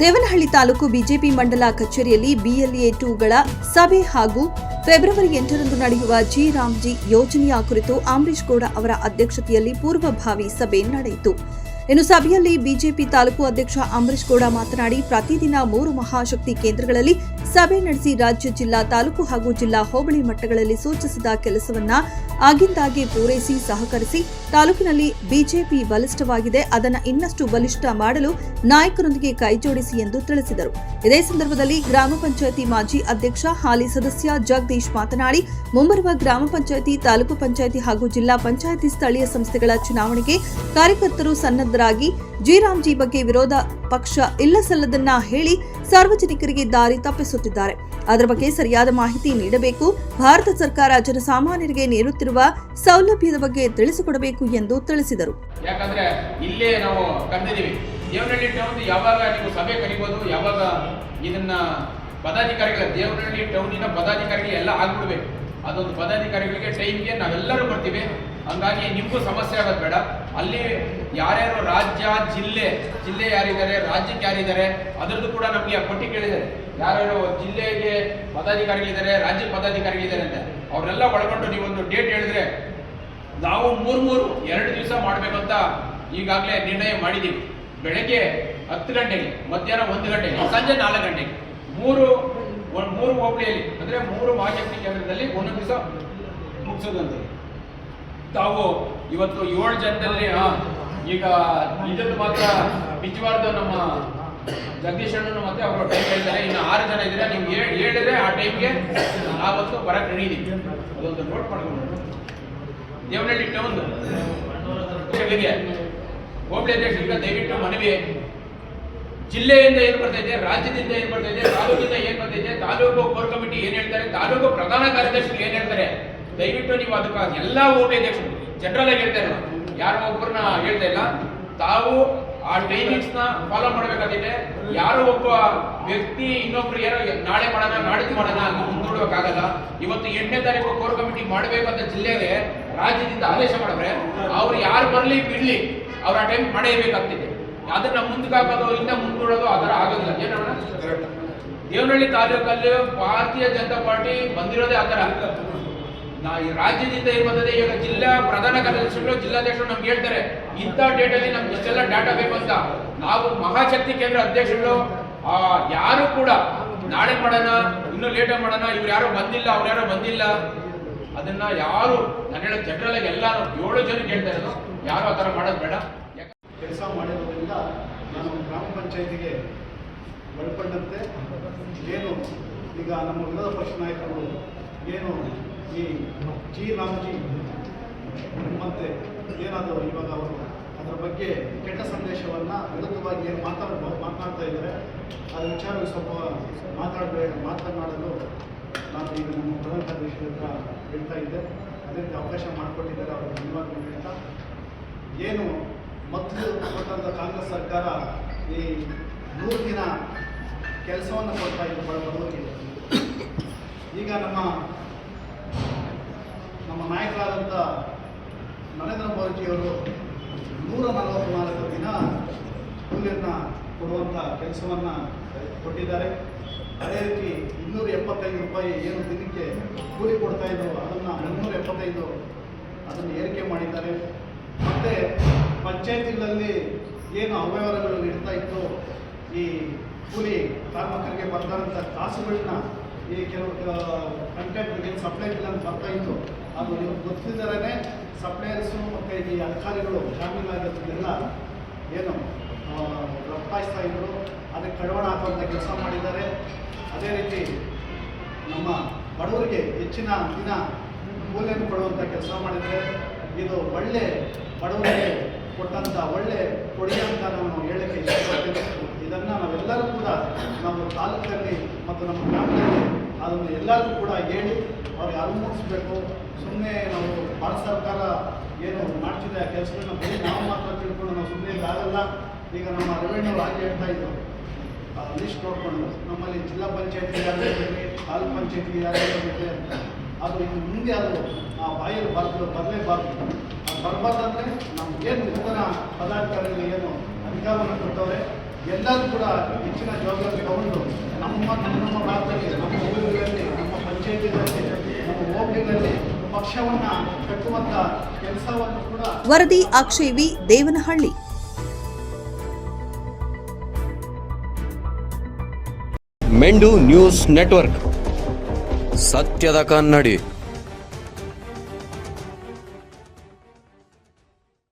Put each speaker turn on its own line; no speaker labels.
Devanahalli taluk BJP ಮಂಡಲ ಕಚೇರಿಯಲ್ಲಿ BLA ಟೂಗಳ ಸಭೆ ಹಾಗೂ ಫೆಬ್ರವರಿ ಎಂಟರಂದು ನಡೆಯುವ ಜಿ ರಾಮ್ಜಿ ಯೋಜನೆಯ ಕುರಿತು ಅಂಬರೀಶ್ ಗೌಡ ಅವರ ಅಧ್ಯಕ್ಷತೆಯಲ್ಲಿ ಪೂರ್ವಭಾವಿ ಸಭೆ ನಡೆಯಿತು. ಇನ್ನು ಸಭೆಯಲ್ಲಿ ಬಿಜೆಪಿ ತಾಲೂಕು ಅಧ್ಯಕ್ಷ ಅಂಬರೀಶ್ ಗೌಡ ಮಾತನಾಡಿ, ಪ್ರತಿದಿನ ಮೂರು ಮಹಾಶಕ್ತಿ ಕೇಂದ್ರಗಳಲ್ಲಿ ಸಭೆ ನಡೆಸಿ ರಾಜ್ಯ, ಜಿಲ್ಲಾ ತಾಲೂಕು ಹಾಗೂ ಜಿಲ್ಲಾ ಹೋಬಳಿ ಮಟ್ಟಗಳಲ್ಲಿ ಸೂಚಿಸಿದ ಕೆಲಸವನ್ನ ಆಗಿಂದಾಗೆ ಪೂರೈಸಿ ಸಹಕರಿಸಿ ತಾಲೂಕಿನಲ್ಲಿ ಬಿಜೆಪಿ ಬಲಿಷ್ಠವಾಗಿದೆ. ಅದನ್ನು ಇನ್ನಷ್ಟು ಬಲಿಷ್ಠ ಮಾಡಲು ನಾಯಕರೊಂದಿಗೆ ಕೈಜೋಡಿಸಿ ಎಂದು ತಿಳಿಸಿದರು. ಇದೇ ಸಂದರ್ಭದಲ್ಲಿ ಗ್ರಾಮ ಪಂಚಾಯತಿ ಮಾಜಿ ಅಧ್ಯಕ್ಷ, ಹಾಲಿ ಸದಸ್ಯ ಜಗದೀಶ್ ಮಾತನಾಡಿ, ಮುಂಬರುವ ಗ್ರಾಮ ಪಂಚಾಯತಿ, ತಾಲೂಕು ಪಂಚಾಯಿತಿ ಹಾಗೂ ಜಿಲ್ಲಾ ಪಂಚಾಯತಿ ಸ್ಥಳೀಯ ಸಂಸ್ಥೆಗಳ ಚುನಾವಣೆಗೆ ಕಾರ್ಯಕರ್ತರು ಸನ್ನದ್ಧರಾಗಿ, ಜಿರಾಮ್ಜಿ ಬಗ್ಗೆ ವಿರೋಧ ಪಕ್ಷ ಇಲ್ಲಸಲ್ಲದನ್ನ ಹೇಳಿ ಸಾರ್ವಜನಿಕರಿಗೆ ದಾರಿ ತಪ್ಪಿಸುತ್ತಿದ್ದಾರೆ. ಅದರ ಬಗ್ಗೆ ಸರಿಯಾದ ಮಾಹಿತಿ ನೀಡಬೇಕು. ಭಾರತ ಸರ್ಕಾರ ಜನಸಾಮಾನ್ಯರಿಗೆ ನೀಡುತ್ತಿರುವ ಸೌಲಭ್ಯದ ಬಗ್ಗೆ ತಿಳಿಸಿಕೊಡಬೇಕು ಎಂದು ತಿಳಿಸಿದರು.
ಯಾಕಂದ್ರೆ ಇಲ್ಲೇ ನಾವು ಕರೆದಿದ್ದೀವಿ ದೇವನಹಳ್ಳಿ ಟೌನ್ ಯಾವಾಗ ನೀವು ಸಭೆ ಕರಿಬೋದು, ಯಾವಾಗ ಇದನ್ನ ಪದಾಧಿಕಾರಿಗಳ, ದೇವನಹಳ್ಳಿ ಟೌನಿನ ಪದಾಧಿಕಾರಿಗಳು ಎಲ್ಲ ಆಗ್ಬಿಡ್ಬೇಕು. ಅದೊಂದು ಪದಾಧಿಕಾರಿಗಳಿಗೆ ಟೈಮ್ಗೆ ನಾವೆಲ್ಲರೂ ಬರ್ತೀವಿ. ಹಂಗಾಗಿ ನಿಮಗೂ ಸಮಸ್ಯೆ ಆಗೋದು ಬೇಡ. ಅಲ್ಲಿ ಯಾರ್ಯಾರು ರಾಜ್ಯ, ಜಿಲ್ಲೆ ಜಿಲ್ಲೆ ಯಾರಿದ್ದಾರೆ, ರಾಜ್ಯಕ್ಕೆ ಯಾರಿದ್ದಾರೆ, ಅದರದ್ದು ಕೂಡ ನಮಗೆ ಪಟ್ಟಿ ಕೇಳಿದ್ದಾರೆ. ಯಾರ್ಯಾರು ಜಿಲ್ಲೆಗೆ ಪದಾಧಿಕಾರಿಗಳಿದ್ದಾರೆ ರಾಜ್ಯ ಪದಾಧಿಕಾರಿಗಳಿದ್ದಾರೆ ಅಂತ. ಅವರೆಲ್ಲ ಒಳಗೊಂಡು ನೀವೊಂದು ಡೇಟ್ ಹೇಳಿದ್ರೆ ನಾವು ಮೂರು ಮೂರು ಎರಡು ದಿವಸ ಮಾಡಬೇಕಂತ ಈಗಾಗಲೇ ನಿರ್ಣಯ ಮಾಡಿದ್ದೀವಿ. ಬೆಳಗ್ಗೆ ಹತ್ತು ಗಂಟೆಗೆ, ಮಧ್ಯಾಹ್ನ ಒಂದು ಗಂಟೆಗೆ, ಸಂಜೆ ನಾಲ್ಕು ಗಂಟೆಗೆ. ಮೂರು, ಒಂದು ಮೂರು ಹೋಬಳಿಯಲ್ಲಿ, ಅಂದರೆ ಮೂರು ಮಹಾಶಕ್ತಿ ಕೇಂದ್ರದಲ್ಲಿ ಒಂದೊಂದು ದಿವಸ ಮುಗಿಸೋದಂತ ತಾವು ಇವತ್ತು ಏಳು ಜನದಲ್ಲಿ ಈಗ ಇದನ್ನು ಮಾತ್ರ ನಿಜವಾದ ನಮ್ಮ ಜಗದೀಶ್ ಅಣ್ಣನ ಮತ್ತೆ ಅವರು ಟೈಮ್ ಹೇಳ್ತಾರೆ. ಇನ್ನು ಆರು ಜನ ಇದ್ರೆ ನೀವು ಹೇಳಿ ಹೇಳಿದ್ರೆ ಆ ಟೈಮ್ಗೆ ಆವತ್ತು ಬರಕ್ಕೆ ರೆಡಿ ಇದೀವಿ ಅದೊಂದು ನೋಟ್ ಮಾಡ್ಕೊಂಡು ದೇವನಹಳ್ಳಿ ಟೌನ್ ಹೋಬಳಿ ಅಧ್ಯಕ್ಷರಿಗೆ ದಯವಿಟ್ಟು ಮನವಿ. ಜಿಲ್ಲೆಯಿಂದ ಏನು ಬರ್ತಾ ಇದೆ, ರಾಜ್ಯದಿಂದ ಏನು ಬರ್ತಾ ಇದೆ, ತಾಲೂಕಿಂದ ಏನ್ ಬರ್ತಾ ಇದೆ, ತಾಲೂಕು ಕೋರ್ ಕಮಿಟಿ ಏನ್ ಹೇಳ್ತಾರೆ, ತಾಲೂಕು ಪ್ರಧಾನ ಕಾರ್ಯದರ್ಶಿಗಳು ಏನ್ ಹೇಳ್ತಾರೆ ದಯವಿಟ್ಟು ನೀವು ಅದಕ್ಕೆ ಎಲ್ಲ ಹೋಬಳಿ ಅಧ್ಯಕ್ಷರು ಜನರಲ್ ಆಗಿ ಹೇಳ್ತಾ ಇಲ್ಲ ಯಾರೋ ಒಬ್ಬರನ್ನ ಹೇಳ್ತಾ ಇಲ್ಲ. ತಾವು ಆ ಟೈಮಿಂಗ್ಸ್ನ ಫಾಲೋ ಮಾಡಬೇಕಾಗಿದೆ. ಯಾರೋ ಒಬ್ಬ ವ್ಯಕ್ತಿ ಇನ್ನೊಬ್ರು ಏನೋ ನಾಳೆ ಮಾಡೋಣ ನಾಡಿದ್ದು ಮಾಡೋಣ ಅಂತ ಮುಂದೂಡಬೇಕಾಗಲ್ಲ ಇವತ್ತು ಎಂಟನೇ ತಾರೀಕು ಕೋರ್ ಕಮಿಟಿ ಮಾಡಬೇಕಂತ ಜಿಲ್ಲೆಗೆ ರಾಜ್ಯದಿಂದ ಆದೇಶ ಮಾಡಿದ್ರೆ ಅವ್ರು ಯಾರು ಬರಲಿ ಬಿಡ್ಲಿ ಅವ್ರ ಆ ಟೈಮ್ ಮಾಡೇಬೇಕಾಗ್ತಿದೆ. ಅದನ್ನ ಮುಂದಕ್ಕಾಗೋದು ಇನ್ನ ಮುಂದೂಡೋದು ಆ ಥರ ಆಗೋದಿಲ್ಲ. ಏನೋಣ ದೇವನಹಳ್ಳಿ ತಾಲೂಕಲ್ಲಿ ಭಾರತೀಯ ಜನತಾ ಪಾರ್ಟಿ ಬಂದಿರೋದೇ ಆ ಥರ. ನಾ ಈ ರಾಜ್ಯದಿಂದ ಇರ್ಬೋದೇ ಇವಾಗ ಜಿಲ್ಲಾ ಪ್ರಧಾನ ಕಾರ್ಯದರ್ಶಿಗಳು, ಜಿಲ್ಲಾಧ್ಯಕ್ಷರು ನಮ್ಗೆ ಹೇಳ್ತಾರೆ, ಇಂಥ ಡೇಟ್ ಅಲ್ಲಿ ನಮ್ಗೆ ಇಷ್ಟೆಲ್ಲ ಡಾಟಾ ಬೇಕು ಅಂತ. ನಾವು ಮಹಾಶಕ್ತಿ ಕೇಂದ್ರ ಅಧ್ಯಕ್ಷರು ಯಾರು ಕೂಡ ನಾಳೆ ಮಾಡೋಣ, ಇನ್ನೂ ಲೇಟ್ ಮಾಡೋಣ, ಇವ್ರು ಯಾರು ಬಂದಿಲ್ಲ, ಅವ್ರು ಯಾರು ಬಂದಿಲ್ಲ. ಅದನ್ನ ಯಾರು, ನಾನು ಹೇಳೋ ಜನರಲ್ ಆಗಿ ಎಲ್ಲಾರು ಏಳು ಜನಕ್ಕೆ ಹೇಳ್ತಾ ಇರೋದು. ಯಾರು ಆ ಥರ ಮಾಡೋದು ಬೇಡ.
ಕೆಲಸ ಮಾಡಿರೋದ್ರಿಂದ ನಾನು ಗ್ರಾಮ ಪಂಚಾಯತಿಗೆ ಒಳಪಟ್ಟಂತೆ, ಏನು ಈಗ ನಮ್ಮ ವಿರೋಧ ಪಕ್ಷ ನಾಯಕರು ಏನು ಈ ಜಿ ರಾಮ್ಜಿ, ಮತ್ತೆ ಏನಾದರೂ ಇವಾಗ ಅವರು ಅದರ ಬಗ್ಗೆ ಕೆಟ್ಟ ಸಂದೇಶವನ್ನು ವಿರುದ್ಧವಾಗಿ ಏನು ಮಾತಾಡ ಮಾತನಾಡ್ತಾ ಇದ್ದಾರೆ. ಅದರ ವಿಚಾರ ಸ್ವಲ್ಪ ಮಾತಾಡಬೇಡ ಮಾತನಾಡಲು ನಾನು ಈಗ ನಮ್ಮ ಪ್ರಧಾನ ಕಾರ್ಯದರ್ಶಿ ಹತ್ರ ಹೇಳ್ತಾ ಇದ್ದೆ. ಅದೇ ರೀತಿ ಅವಕಾಶ ಮಾಡಿಕೊಟ್ಟಿದ್ದಾರೆ ಅವರು ಧನ್ಯವಾದಗಳು ಅಂತ ಏನು ಮೊದಲು ಕೊಟ್ಟಂಥ ಕಾಂಗ್ರೆಸ್ ಸರ್ಕಾರ ಈ ನೂರು ದಿನ ಕೆಲಸವನ್ನು ಕೊಡ್ತಾ ಬಡ ಬಡವರಿಗೆ ಈಗ ನಮ್ಮ ನಮ್ಮ ನಾಯಕರಾದಂಥ ನರೇಂದ್ರ ಮೋದಿಯವರು ನೂರ ನಲವತ್ತ್ನಾಲ್ಕು ದಿನ ಕೂಲಿಯನ್ನು ಕೊಡುವಂಥ ಕೆಲಸವನ್ನು ಕೊಟ್ಟಿದ್ದಾರೆ. ಅದೇ ರೀತಿ ಇನ್ನೂರ ಎಪ್ಪತ್ತೈದು ರೂಪಾಯಿ ಏನು ದಿನಕ್ಕೆ ಕೂಲಿ ಕೊಡ್ತಾ ಇದ್ರು ಅದನ್ನು ಮುನ್ನೂರ ಎಪ್ಪತ್ತೈದು ಅದನ್ನು ಏರಿಕೆ ಮಾಡಿದ್ದಾರೆ. ಮತ್ತು ಪಂಚಾಯತಿಗಳಲ್ಲಿ ಏನು ಅವ್ಯವಹಾರಗಳು ನಡೀತಾ ಇತ್ತು, ಈ ಕೂಲಿ ಕಾರ್ಮಿಕರಿಗೆ ಬರ್ತಾರಂಥ ಕಾಸುಗಳನ್ನ ಈ ಕೆಲವು ಕಂಟೆಂಟ್ಗೆ ಸಪ್ಲೈ ಇಲ್ಲ ಅಂತ ಬರ್ತಾ ಇತ್ತು ಅದು ನೀವು ಗೊತ್ತಿದ್ದರೇ ಸಪ್ಲೈಯರ್ಸು ಮತ್ತು ಈ ಅಧಿಕಾರಿಗಳು ಶಾಮೀಲಾಗಿರೋದನ್ನೆಲ್ಲ ಏನು ಆ, ರಫ್ತಾಯಿಸ್ತಾ ಇದ್ರು ಅದಕ್ಕೆ ಕಡವಣ ಹಾಕುವಂಥ ಕೆಲಸ ಮಾಡಿದ್ದಾರೆ. ಅದೇ ರೀತಿ ನಮ್ಮ ಬಡವರಿಗೆ ಹೆಚ್ಚಿನ ದಿನ ಕೂಲಿಯನ್ನು ಕೊಡುವಂಥ ಕೆಲಸ ಮಾಡಿದರೆ ಇದು ಒಳ್ಳೆ ಬಡವರಿಗೆ ಕೊಟ್ಟಂಥ ಒಳ್ಳೆ ಕೊಡುಗೆ ಅಂತ ನಾನು ಹೇಳಕ್ಕೆ ಇಷ್ಟಪಡ್ತೇವೆ. ಇದನ್ನು ನಾವೆಲ್ಲರೂ ಕೂಡ ನಮ್ಮ ತಾಲೂಕಲ್ಲಿ ಮತ್ತು ನಮ್ಮ ಗ್ರಾಮದಲ್ಲಿ ಅದನ್ನು ಎಲ್ಲರೂ ಕೂಡ ಹೇಳಿ ಅವ್ರಿಗೆ ಅನುಮೋದಿಸ್ಬೇಕು ಸುಮ್ಮನೆ ನಾವು ಭಾರತ ಸರ್ಕಾರ ಏನು ಮಾಡ್ತಿದೆ ಆ ಕೆಲಸಗಳನ್ನ ಬರೀ ನಾವು ಮಾತ್ರ ತಿಳ್ಕೊಂಡು ನಾವು ಸುಮ್ಮನೆ ಆಗಲ್ಲ ಈಗ ನಮ್ಮ ರೆವೆನ್ಯೂ ಹಾಗೆ ಹೇಳ್ತಾ ಇದ್ರು. ಲಿಸ್ಟ್ ನೋಡ್ಕೊಂಡು ನಮ್ಮಲ್ಲಿ ಜಿಲ್ಲಾ ಪಂಚಾಯತಿ ಯಾರು ತಾಲೂಕು ಪಂಚಾಯತಿ ಅಂತ ಅದು ಇನ್ನು ಮುಂದೆ ಅದು ಆ ಬಾಯಲ್ಲಿ ಬರಲು ಬರಲೇಬಾರ್ದು. ಅದು ಬರಬಾರ್ದಂದ್ರೆ ಏನು ನೂತನ ಪದಾಧಿಕಾರಿಗಳು ಏನು ಅಧಿಕಾರವನ್ನು ಕೊಟ್ಟವ್ರೆ ಎಲ್ಲರೂ ಕೂಡ ಹೆಚ್ಚಿನ ಜವಾಬ್ದಾರಿ ತಗೊಂಡು ನಮ್ಮ ನಮ್ಮ ನಮ್ಮ ಭಾಗದಲ್ಲಿ ನಮ್ಮ ಊರುಗಳಲ್ಲಿ ನಮ್ಮ ಪಂಚಾಯತಿಗಳಲ್ಲಿ ನಮ್ಮ ಹೋಬಳಿಗಳಲ್ಲಿ ಪಕ್ಷವನ್ನ ಕಟ್ಟುವಂಥ ಕೆಲಸವನ್ನು ಕೂಡ
ವರದಿ ಅಕ್ಷಯ್ ವಿ ದೇವನಹಳ್ಳಿ.
ಮೆಂಡು ನ್ಯೂಸ್ ನೆಟ್ವರ್ಕ್. ಸತ್ಯದ ಕನ್ನಡಿ.